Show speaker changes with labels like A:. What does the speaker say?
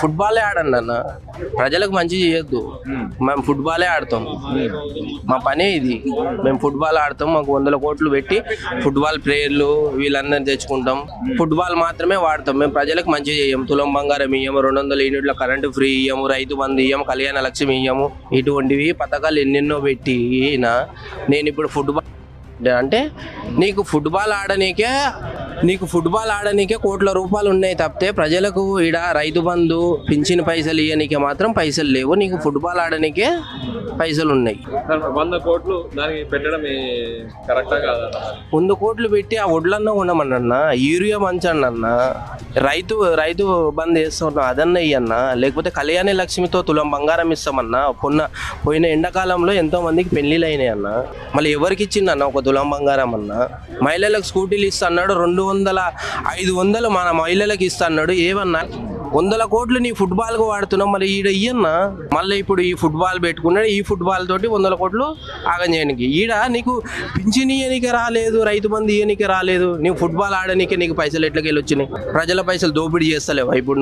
A: ఫుట్బాలే ఆడండి అన్న. ప్రజలకు మంచి చేయొద్దు. మేము. ఫుట్బాలే ఆడతాం. మా పనే ఇది. మేము ఫుట్బాల్ ఆడతాం. మాకు వందల కోట్లు పెట్టి ఫుట్బాల్ ప్లేయర్లు వీళ్ళందరినీ తెచ్చుకుంటాం. ఫుట్బాల్ మాత్రమే వాడతాం. మేము ప్రజలకు మంచి చేయం. తులం బంగారం ఇయ్యము రెండు వందల యూనిట్ల కరెంటు ఫ్రీ ఇయ్యము రైతు బంధు ఇయ్యము కళ్యాణ లక్ష్మి ఇయ్యము. ఇటువంటివి పథకాలు ఎన్నెన్నో పెట్టి నేను ఇప్పుడు ఫుట్బాల్ అంటే నీకు ఫుట్బాల్ ఆడనీకే నీకు ఫుట్బాల్ ఆడనీకే కోట్ల రూపాయలు ఉన్నాయి తప్పితే ప్రజలకు ఈడ రైతు బంధు పింఛన్ పైసలు ఇవ్వనీకే మాత్రం పైసలు లేవు. నీకు ఫుట్బాల్ ఆడనీకే పైసలు ఉన్నాయి.
B: వంద కోట్లు దానికి పెట్టడం కరెక్టా
A: వంద కోట్లు పెట్టి ఆ వడ్లన్నా ఉండమన్న యూరియా మంచన్న రైతు రైతు బంద్ చేస్తున్నా అదన్న ఇయ్యన్న లేకపోతే కళ్యాణ లక్ష్మితో తులం బంగారం ఇస్తామన్నా పొన్న పోయిన ఎండాకాలంలో ఎంతో మందికి పెళ్ళిళ్ళు అయినాయి అన్న మళ్ళీ ఎవరికి ఇచ్చిందన్న ఒక తులం బంగారం అన్న మహిళలకు స్కూటీలు ఇస్తా అన్నాడు రెండు వందల ఐదు వందలు మన మహిళలకు ఇస్తా అన్నాడు ఏమన్నా? వందల కోట్లు నీ ఫుట్బాల్కు వాడుతున్నావు మరి ఈడ ఇయ్యన్నా? మళ్ళీ ఇప్పుడు ఈ ఫుట్బాల్ పెట్టుకున్నాడు ఈ ఫుట్బాల్ తోటి వందల కోట్లు ఆగం చేయడానికి ఈడ నీకు పింఛన్ ఇయ్యనికే రాలేదు రైతు బంధు ఇయ్యనికే రాలేదు నీకు ఫుట్బాల్ ఆడనికే నీకు పైసలు ఎట్లకెళ్ళి వచ్చినాయి? ప్రజల పైసలు దోపిడీ చేస్తలేవా ఇప్పుడు